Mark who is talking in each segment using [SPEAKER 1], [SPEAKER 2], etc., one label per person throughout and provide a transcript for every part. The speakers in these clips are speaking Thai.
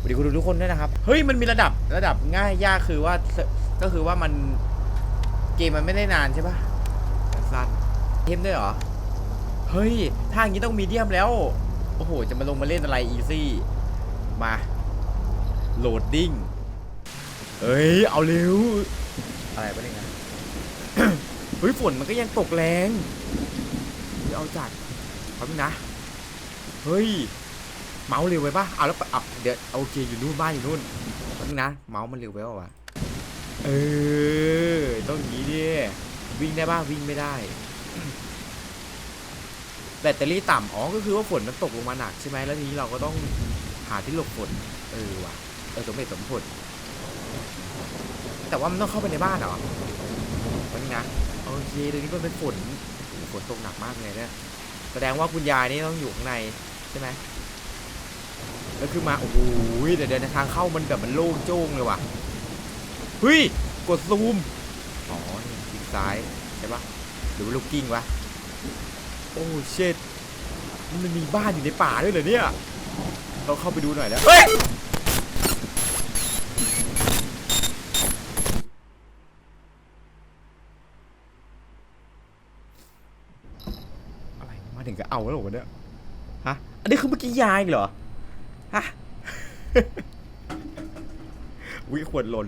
[SPEAKER 1] สวัสดีคุณทุกคนด้วยนะครับ เฮ้ย มันมีระดับระดับง่ายยากคือว่าก็คือว่ามันเกมมันไม่ได้นานใช่ปะสั้นเทมด้วยเหรอ เฮ้ย ถ้าอย่างนี้ต้องมีเดียมแล้ว โอ้โห จะมาลงมาเล่นอะไรอีซี่ มาโหลดดิ้งเฮ้ย เอาเร็ว อะไรปะเนี่ยนะเฮ้ย ฝนมันก็ยังตกแรงเฮ้ยเอาจัดแป๊บนึงนะ เฮ้ย เมาส์เร็วไปปะเอาแล้วปะเอาเดี๋ยวโอเคอยู่นู่นบ้านอยู่นู่นนึงนะ เมาส์มันเร็วไปปะวะเออต้องอย่างนี้ดิวิ่งได้ปะวิ่งไม่ได้ แบตเตอรี่ต่ำอ๋อก็คือว่าฝนมันตกลงมาหนักใช่ไหมแล้วทีนี้เราก็ต้องหาที่หลบฝนเออว่ะเออสมเหตุสมผลแต่ว่ามันต้องเข้าไปในบ้านเหรอมันนะโอเคเดี๋ยวนี้มันเป็นฝนฝนตกหนักมากเลยเนี่ยแสดงว่าคุณยายนี่ต้องอยู่ข้างในใช่ไหม แล้วคือมาโอ้โหเดี๋ยวเดี๋ยวทางเข้ามันแบบมันโล่งโจ้งเลยว่ะเฮ้ยกดซูมอ๋อนี่คลิกซ้ายใช่ปะหรือว่าลูกกิ้งวะโอ้เชิดมันมีบ้านอยู่ในป่าด้วยเหรอเนี่ยเราเข้าไปดูหน่อยแล้วเฮ้ยอะไรมาถึงก็เอาแล้วเหรอเนี่ยฮะอันนี้คือเมื่อกี้ยายเหรอ ฮะวิขวดหล่น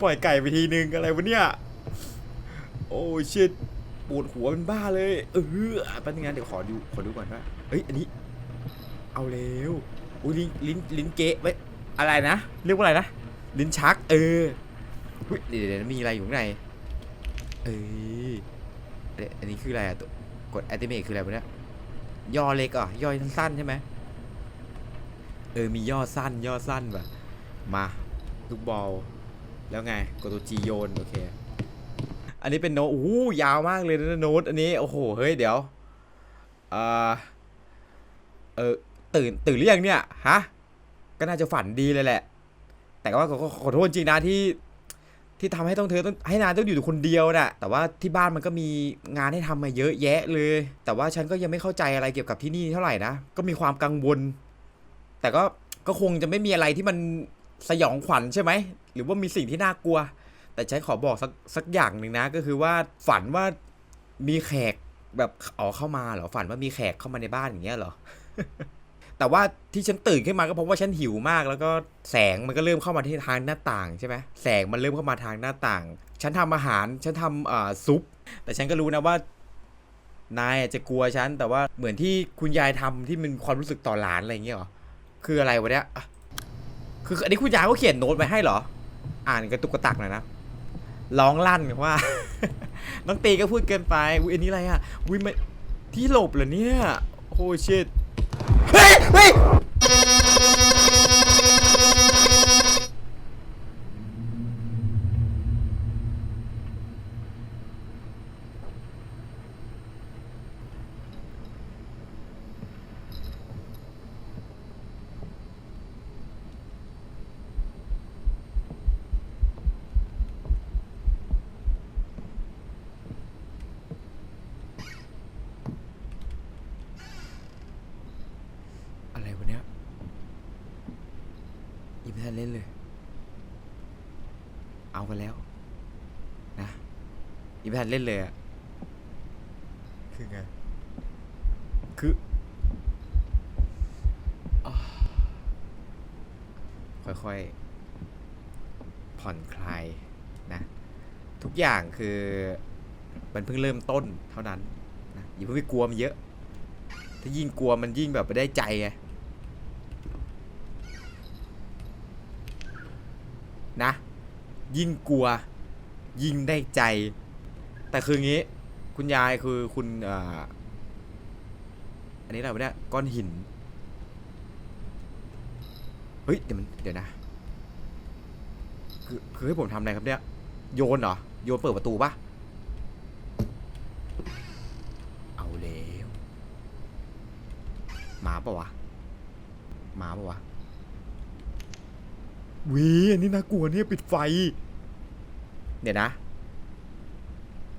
[SPEAKER 1] ปล่อยไก่ไปทีนึงอะไรวะเนี่ย โอ้ชิตปวดหัวเป็นบ้าเลย เออแป๊บนึงนะเดี๋ยวขอดู ขอดูก่อนว่าเอ้ย อันนี้ เอาเร็วอุ้ยลิ้นลิ้นลิ้นเกะไว้อะไรนะ เรียกว่าอะไรนะ ลิ้นชัก เออเดี๋ยวเดี๋ยวมีอะไรอยู่ข้างใน เอ้ยเดี๋ยวอันนี้คืออะไรอะตัวกดแอติเมทคืออะไรวะเนี่ย ย่อเล็กอะย่อสั้นใช่ไหม เออมีย่อสั้นย่อสั้นว่ะมาลูกบอลแล้วไงกดตัวจีโยนโอเค อันนี้เป็นโน้ตโอ้ยาวมากเลยนะโน้ตอันนี้โอ้โหเฮ้ยเดี๋ยวเออเออตื่นตื่นหรือยังเนี่ยฮะก็น่าจะฝันดีเลยแหละ แต่ว่าขอขอโทษจริงนะที่ที่ทำให้ต้องเธอต้องให้นายต้องอยู่คนเดียวน่ะแต่ว่าที่บ้านมันก็มีงานให้ทำมาเยอะแยะเลย แต่ว่าฉันก็ยังไม่เข้าใจอะไรเกี่ยวกับที่นี่เท่าไหร่นะก็มีความกังวล แต่ก็ก็คงจะไม่มีอะไรที่มันสยองขวัญใช่ไหม หรือว่ามีสิ่งที่น่ากลัว แต่ฉันขอบอกสักสักอย่างหนึ่งนะ ก็คือว่าฝันว่ามีแขกแบบอ๋อเข้ามาเหรอฝันว่ามีแขกเข้ามาในบ้านอย่างเงี้ยเหรอ แต่ว่าที่ฉันตื่นขึ้นมาก็เพราะว่าฉันหิวมาก แล้วก็แสงมันก็เริ่มเข้ามาที่ทางหน้าต่างใช่ไหมแสงมันเริ่มเข้ามาทางหน้าต่าง ฉันทำอาหารฉันทำอ่าซุป แต่ฉันก็รู้นะว่านายจะกลัวฉันแต่ว่าเหมือนที่คุณยายทำที่มันความรู้สึกต่อหลานอะไรอย่างเงี้ยเหรอ คืออะไรวะเนี่ย คืออันนี้คุณยายก็เขียนโน้ตไว้ให้เหรอ อ่านกระตุกกระตักหน่อยนะ ร้องลั่นว่า น้องตีก็พูดเกินไปอุ้ยอันนี้อะไรอะอุ้ยมันที่หลบเหรอเนี่ย โอ้ชิตเฮ้ยเฮ้ยอะไรวะเนี่ยยังไม่ทัน เล่นเลย เอากันแล้ว นะยังไม่ทันเล่นเลยอะคือไง คืออ่าค่อยๆ ผ่อนคลายนะ ทุกอย่างคือ มันเพิ่งเริ่มต้นเท่านั้นนะอย่าเพิ่งไปกลัวมันเยอะ ถ้ายิ่งกลัวมันยิ่งแบบไม่ได้ใจไง นะ ยิ่งกลัว ยิ่งได้ใจ แต่คืองี้ คุณยายคือคุณอ่าอันนี้อะไรวะเนี่ยก้อนหิน เฮ้ย เดี๋ยวมันเดี๋ยวนะ คือคือให้ผมทำอะไรครับเนี่ย โยนเหรอ โยนเปิดประตูปะเอาแล้วมาปะวะ มาปะวะวีอันนี้น่ากลัวเนี่ยปิดไฟ เดี๋ยวนะ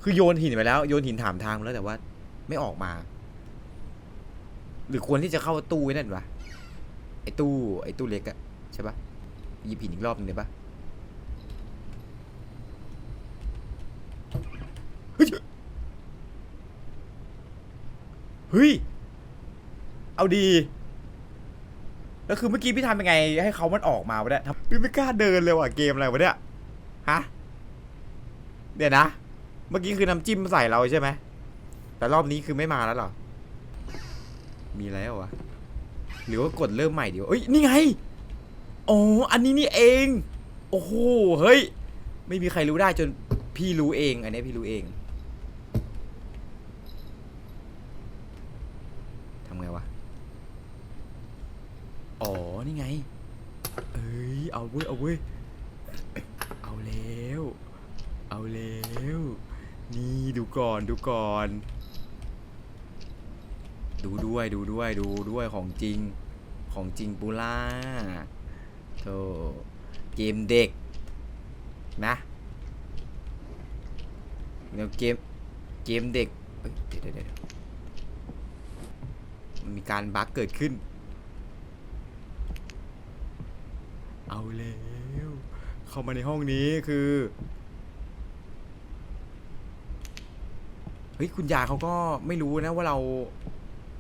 [SPEAKER 1] คือโยนหินไปแล้ว โยนหินถามทางแล้วแต่ว่า ไม่ออกมา หรือควรที่จะเข้าตู้นั่นวะไอ้ตู้ ไอ้ตู้เล็กอะใช่ปะหยิบหินอีกรอบหนึงเลยปะเฮ้ยเฮ้ย เอาดี แล้วคือเมื่อกี้พี่ทำยังไง ให้เขามันออกมาวะเนี่ยพี่ไม่กล้าเดินเลยว่ะเกมอะไรวะเนี่ย ฮะ เดี๋ยวนะ เมื่อกี้คือน้ำจิ้มใส่เราใช่ไหม แต่รอบนี้คือไม่มาแล้วเหรอ มีแล้ววะ หรือว่ากดเริ่มใหม่เดียวเอ้ย นี่ไง อ๋อ อันนี้นี่เอง โอ้โห เฮ้ย ไม่มีใครรู้ได้จนพี่รู้เอง อันนี้พี่รู้เองทำไงวะ อ๋อ นี่ไง เอ้ย เอาเว้ย เอาเว้ย เอาแล้ว เอาแล้ว นี่ดูก่อนดูก่อน ดูด้วยดูด้วยดูด้วยของจริง ของจริงปูล่าโธ่เกมเด็ก นะเดี๋ยวเกมเกมเด็กเดี๋ยวเดี๋ยวเดี๋ยวมันมีการบั๊กเกิดขึ้น เอาแล้วเข้ามาในห้องนี้คือ เฮ้ยคุณยายเขาก็ไม่รู้นะว่าเรา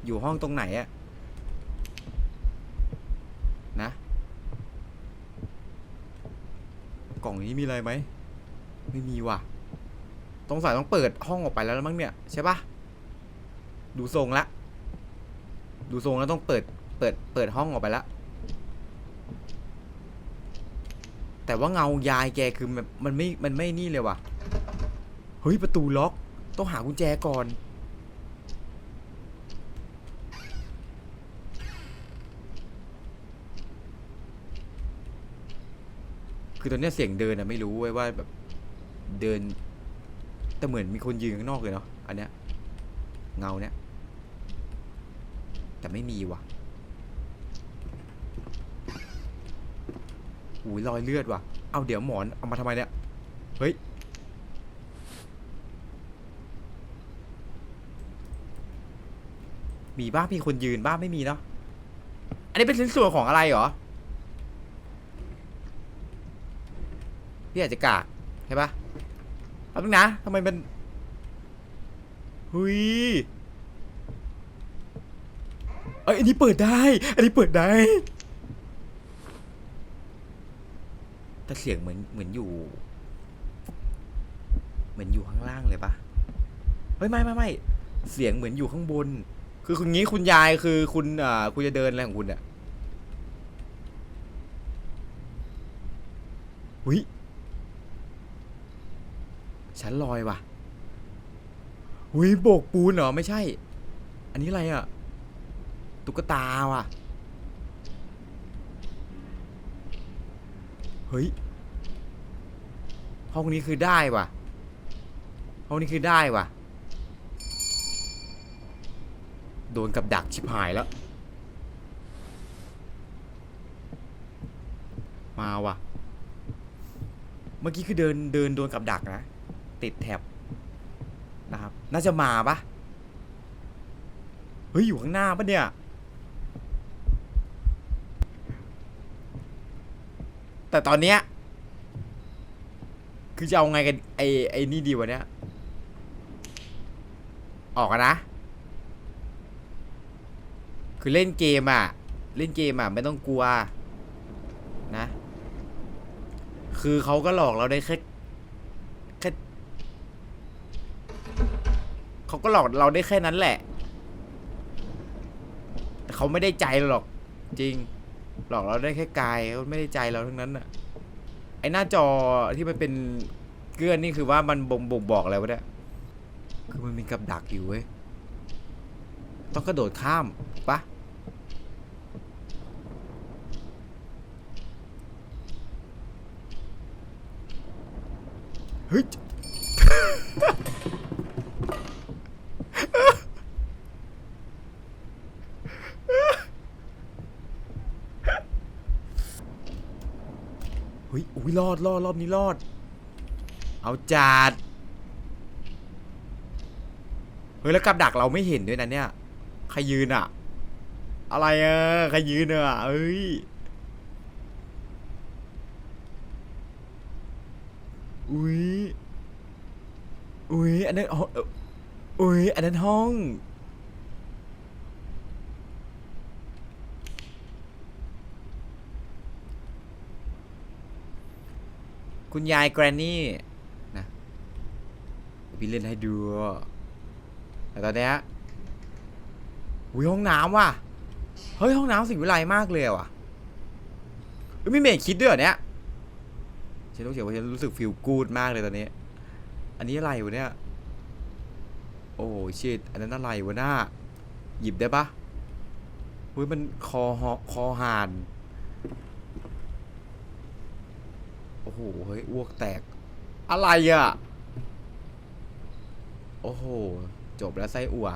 [SPEAKER 1] อยู่ห้องตรงไหนอะนะ กล่องนี้มีอะไรไหม ไม่มีว่ะต้องใส่ต้องเปิดห้องออกไปแล้วมั้งเนี่ยใช่ปะดูทรงละ ดูทรงแล้วต้องเปิดเปิดเปิดห้องออกไปละแต่ว่าเงายายแกคือมันไม่มันไม่นี่เลยว่ะเฮ้ยประตูล็อก ต้องหากุญแจก่อน คือตอนนี้เสียงเดินอะไม่รู้ว้ยว่าแบบเดิน แต่เหมือนมีคนยืนข้างนอกเลยเนาะ อันเนี้ย เงาเนี้ย แต่ไม่มีว่ะอุ้ยรอยเลือดว่ะ เอาเดี๋ยวหมอนเอามาทำไมเนี่ย เฮ้ย มีบ้างมีคนยืนบ้างไม่มีเนาะ อันนี้เป็นชิ้นส่วนของอะไรเหรอ พี่อาจจะกากใช่ปะแป๊บนึงนะทำไมมันหุยเอ้ยอันนี้เปิดได้ อันนี้เปิดได้ แต่เสียงเหมือนเหมือนอยู่ เหมือนอยู่ข้างล่างเลยปะเฮ้ยไม่ไม่ไม่เสียงเหมือนอยู่ข้างบน คือคุณงี้คุณยายคือคุณอ่าคุณจะเดินอะไรของคุณเนี่ยหุยชั้นลอยว่ะหุยโบกปูนเหรอไม่ใช่ อันนี้อะไรอะ ตุ๊กตาว่ะ เฮ้ย ห้องนี้คือได้ว่ะ ห้องนี้คือได้ว่ะ โดนกับดักชิบหายแล้ว มาว่ะ เมื่อกี้คือเดินเดินโดนกับดักนะ ติดแท็บนะครับ น่าจะมาปะเฮ้ย อยู่ข้างหน้าปะเนี่ย แต่ตอนเนี้ย คือจะเอาไงกัน ไอไอนี่ดีวะเนี่ย ออกนะ คือเล่นเกมอะ เล่นเกมอะ ไม่ต้องกลัว นะ คือเขาก็หลอกเราได้แค่แค่เขาก็หลอกเราได้แค่นั้นแหละ แต่เขาไม่ได้ใจเราหรอก จริง หลอกเราได้แค่กายเขาไม่ได้ใจเราทั้งนั้นอะ ไอหน้าจอที่มันเป็นเกลือนนี่คือว่ามันบ่งบ่งบอกอะไรวะเนี่ย คือมันมีกับดักอยู่เว้ย ต้องกระโดดข้ามปะ เฮ้ยเฮ้ยอุ้ยรอดรอดรอบนี้รอด เอาจัดเฮ้ยแล้วกับดักเราไม่เห็นด้วยนะเนี่ย ใครยืนอะอะไรอะใครยืนอะเอ้ย อุ้ย อันนั้นห้องอุ้ยอันนั้นห้อง คุณยายแกรนนี่นะพี่เล่นให้ดูแต่ตอนเนี้ยอุ้ยห้องน้ำว่ะ เฮ้ยห้องน้ำสิ่งวิไลมากเลยว่ะเฮ้ยไม่เมย์คิดด้วยเนี่ยฉันต้องเขียนว่าฉันรู้สึกฟีลกูดมากเลยตอนนี้ อันนี้อะไรวะเนี่ย โอ้ชิตอันนั้นอะไรวะหน้า หยิบได้ปะเฮ้ยมันคอหอคอหาน โอ้โห เฮ้ยอ้วกแตก อะไรอะ โอ้โห จบแล้วไส้อั่ว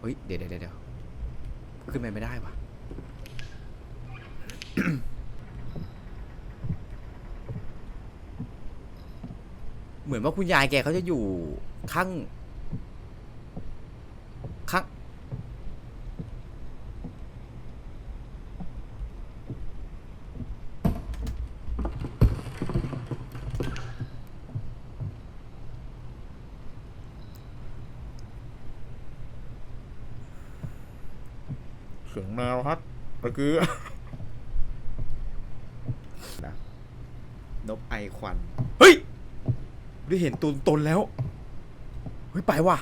[SPEAKER 1] เฮ้ย เดี๋ยวเดี๋ยวเดี๋ยวขึ้นไปไม่ได้ปะเหมือนว่าคุณยายแกเขาจะอยู่ ข้างข้าง
[SPEAKER 2] เสียงแมวครับเมื่อกี้
[SPEAKER 1] นะนกไอควัน เฮ้ย ได้เห็นตนตนแล้ว เฮ้ยไปว่ะ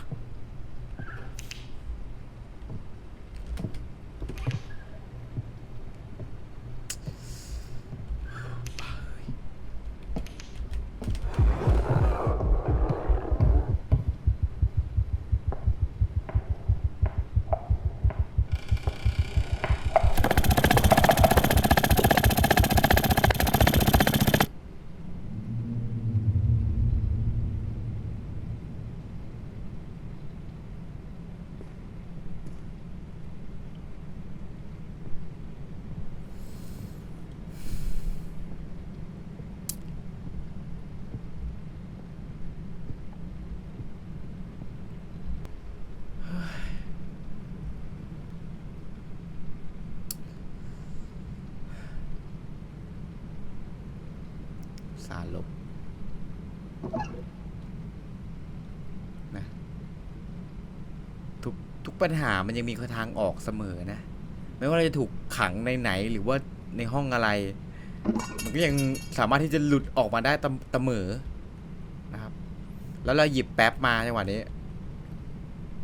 [SPEAKER 1] สารลบนะทุกทุกปัญหามันยังมีทางออกเสมอนะ ไม่ว่าเราจะถูกขังในไหนหรือว่าในห้องอะไร มันก็ยังสามารถที่จะหลุดออกมาได้เสมอนะครับ แล้วเราหยิบแป๊บมาจังหวะนี้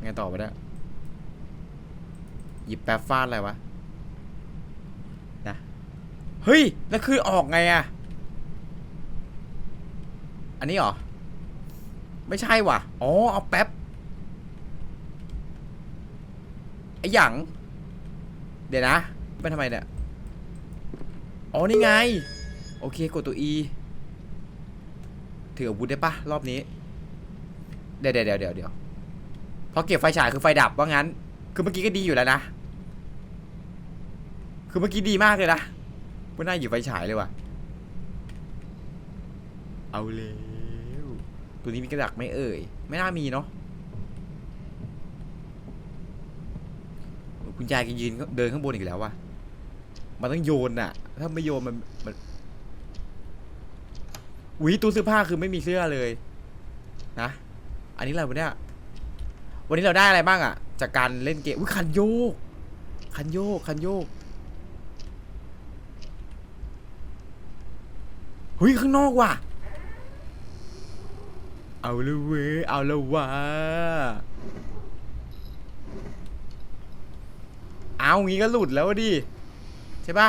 [SPEAKER 1] ไงต่อไปเนี่ยหยิบแป๊บฟาดอะไรวะนะเฮ้ยแล้วคือออกไงอะ อันนี้เหรอ ไม่ใช่ว่ะ อ๋อ เอาแป๊บ ไอ้หยัง เดี๋ยวนะเป็นทำไมเนี่ย อ๋อ นี่ไง โอเค กดตัว E ถืออาวุธได้ปะรอบนี้เดี๋ยวเดี๋ยวเดี๋ยวเดี๋ยวเดี๋ยวพอเก็บไฟฉายคือไฟดับว่างั้น คือเมื่อกี้ก็ดีอยู่แล้วนะ คือเมื่อกี้ดีมากเลยนะไม่น่าหยิบไฟฉายเลยว่ะ เอาแล้วตัวนี้มีกระดักไหมเอ่ย ไม่น่ามีเนาะคุณยายแกยืนเดินข้างบนอีกแล้ววะมันต้องโยนน่ะถ้าไม่โยนมันมันอุ้ยตู้เสื้อผ้าคือไม่มีเสื้อเลย นะ อันนี้อะไรวะเนี่ย วันนี้เราได้อะไรบ้างอะจากการเล่นเกมอุ้ยคันโยก คันโยก คันโยกเฮ้ยข้างนอกว่ะ เอาละเว้ยเอาละวะเอางี้ก็หลุดแล้วดิใช่ปะ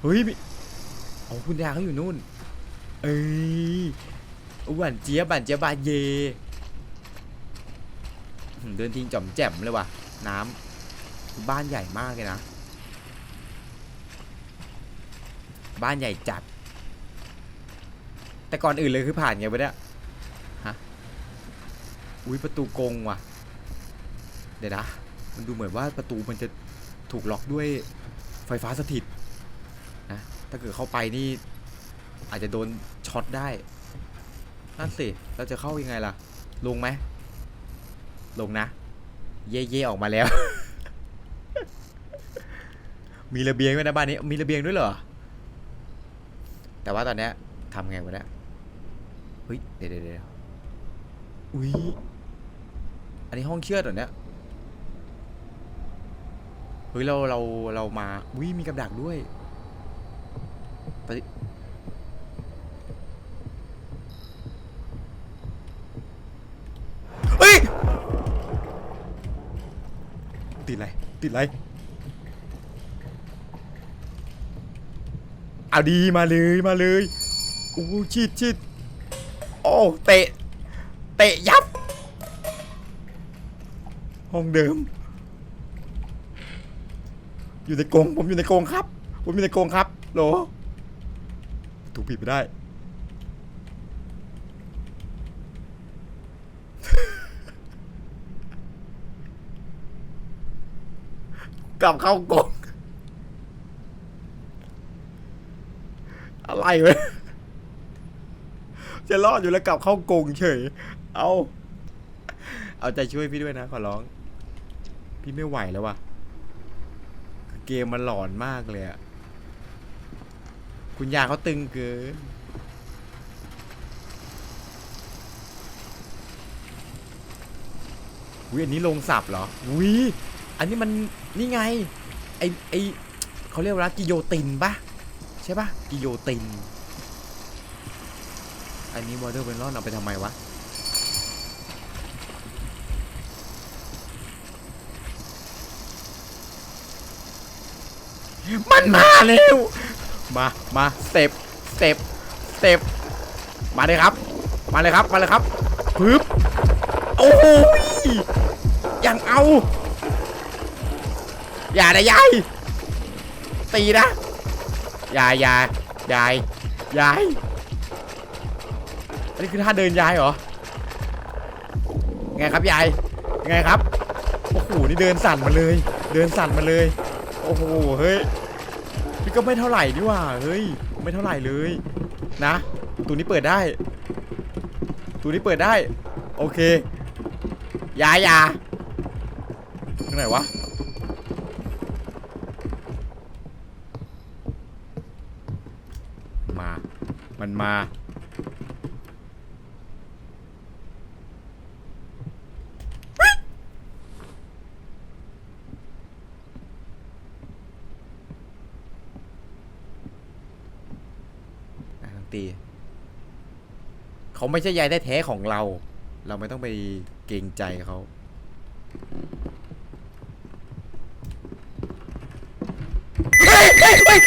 [SPEAKER 1] เฮ้ยมีเอาคุณยาเขาอยู่นู่น เอ้ยหวานเจี๊ยบหวานเจี๊ยบบาเย เดินทิ้งจ่อมแจ่มเลยว่ะ น้ำบ้านใหญ่มากเลยนะ บ้านใหญ่จัด แต่ก่อนอื่นเลยคือผ่านไงวะเนี่ยฮะอุ้ยประตูกงว่ะ เดี๋ยวนะ มันดูเหมือนว่าประตูมันจะถูกล็อกด้วยไฟฟ้าสถิตนะถ้าเกิดเข้าไปนี่ อาจจะโดนช็อตได้นั่นสิเราจะเข้ายังไงล่ะ ลงไหมลงนะ เย่เย่ออกมาแล้ว มีระเบียงด้วยนะบ้านนี้ มีระเบียงด้วยเหรอ แต่ว่าตอนเนี้ยทำไงวะเนี่ย เฮ้ยเดี๋ยวเดี๋ยวเดี๋ยวอุ้ย อันนี้ห้องเชือดเหรอเนี่ย เฮ้ย เราเราเรามา อุ้ย มีกับดักด้วยไปเฮ้ย ติดอะไร ติดอะไร เอาดีมาเลย มาเลยโอ้ชิดชิด โอ้เตะ เตะยับ ห้องเดิม อยู่ในกรงผมอยู่ในกรงครับ ผมอยู่ในกรงครับโหลถูกผิดไม่ได้ กลับเข้ากรงอะไรเว้ย จะรอดอยู่แล้วกลับเข้ากรงเฉย เอา เอาใจช่วยพี่ด้วยนะ ขอร้อง พี่ไม่ไหวแล้วว่ะเกมมันหลอนมากเลยอะคุณยาเขาตึงเกินอุ้ยอันนี้ลงสับเหรออุ้ยอันนี้มันนี่ไง ไอไอเขาเรียกว่ากิโยตินปะใช่ปะกิโยติน อันนี้วอเตอร์เวนลอนเอาไปทำไมวะ มันมาเร็ว มา มาสเต็ปสเต็ปสเต็ปมาเลยครับ มาเลยครับ มาเลยครับปึ๊บโอ้ยยังเอา อย่านะยาย ตีนะยายยายายยาย นนี้คือท่าเดินยายเหรอ ไงครับยาย ไงครับ โอ้โห นี่เดินสั่นมาเลย เดินสั่นมาเลย โอ้โห เฮ้ย นี่ก็ไม่เท่าไหร่นี่ว่า เฮ้ย ไม่เท่าไหร่เลย นะ ตัวนี้เปิดได้ ตัวนี้เปิดได้ โอเค ยายยาตรงไหนวะมามันมา อะต้องตี เขาไม่ใช่ยายแท้ๆของเรา เราไม่ต้องไปเกรงใจเขา เฮ้ยเฮ้ยเฮ้ย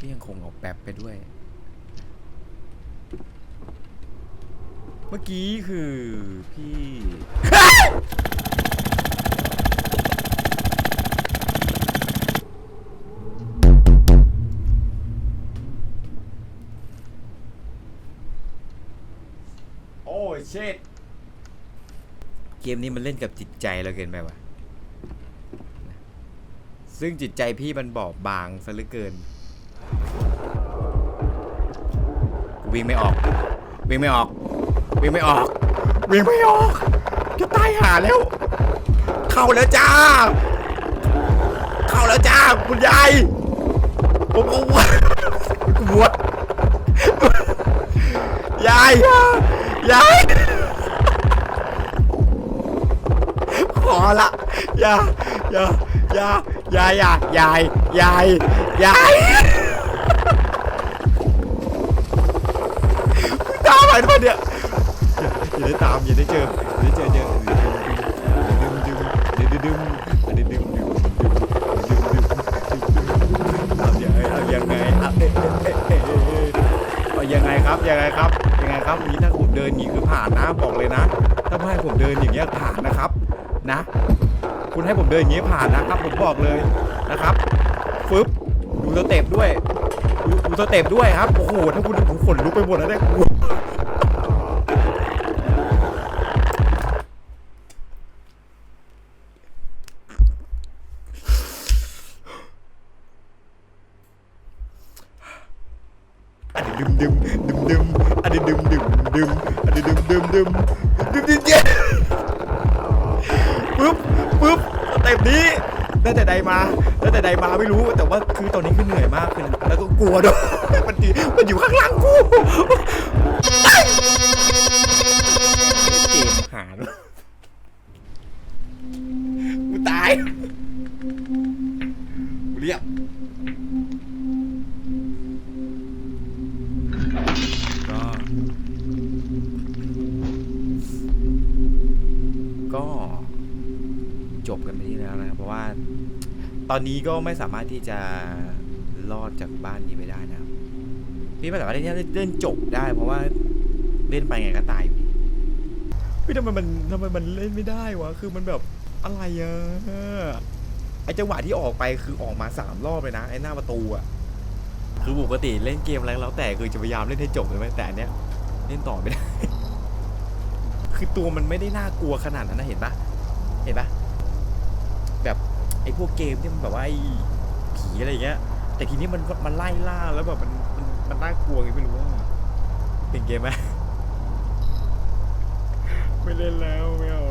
[SPEAKER 1] ก็ยัง คงเอาแป๊บไปด้วย เมื่อกี้คือพี่โอ้เชิดเกมนี้มันเล่นกับจิตใจเราเกินไปวะซึ่งจิตใจพี่มันบอบบางซะเหลือเกิน วิ่งไม่ออก วิ่งไม่ออก วิ่งไม่ออก วิ่งไม่ออก จะตายหาแล้ว เข้าแล้วจ้า เข้าแล้วจ้าคุณยายผมเอาวดกูบวชยายยายขอละยายายายายายายยาย ไปทำไมเนี่ยอย่าได้ตามอย่าได้เจออย่าได้เจอเจอดึมดึมดึมดึมดึมดึมดึมเอายังไงเอายังไงเอายังไงครับยังไงครับยังไงครับนี้ถ้าผมเดินอย่างนี้คือผ่านนะบอกเลยนะ ถ้าไม่ให้ผมเดินอย่างเงี้ยผ่านนะครับนะ คุณให้ผมเดินอย่างนี้ผ่านนะครับ ผมบอกเลยนะครับฟึบดูสเต็ปด้วยดูดูสเต็ปด้วยครับโอ้โหถ้าคุณผมขนลุกไปหมดแล้วเนี่ย ดึมดึมดึมดึมอะดึมดึมดึมดึมอะดึมดึมดึมดึมดึมดึมเจ๊ปึ๊บปึ๊บสเต็ปนี้ได้แต่ใดมาได้แต่ใดมาไม่รู้แต่ว่าคือตอนนี้คือเหนื่อยมากคือนแล้วก็กลัวด้วยมันมันอยู่ข้างหลังกู ตอนนี้ก็ไม่สามารถที่จะรอดจากบ้านนี้ไปได้นะครับพี่ไม่สามารถที่จะเล่นจบได้ เพราะว่าเล่นไปไงก็ตายอยู่ดีพี่ทำไมมันทำไมมันเล่นไม่ได้วะคือมันแบบอะไรอะไอจังหวะที่ออกไปคือออกมาสามรอบเลยนะไอหน้าประตูอะคือปกติเล่นเกมอะไรก็แล้วแต่คือจะพยายามเล่นให้จบเลยไหมแต่อันเนี้ยเล่นต่อไม่ได้คือตัวมันไม่ได้น่ากลัวขนาดนั้นนะเห็นปะเห็นปะแบบ ไอ้พวกเกมที่มันแบบว่าไอ้ผีอะไรอย่างเงี้ย แต่ทีนี้มันมันไล่ล่าแล้วแบบมันมันมันน่ากลัวไงไม่รู้ว่าเป็นเกมไหมไม่เล่นแล้วไม่เอา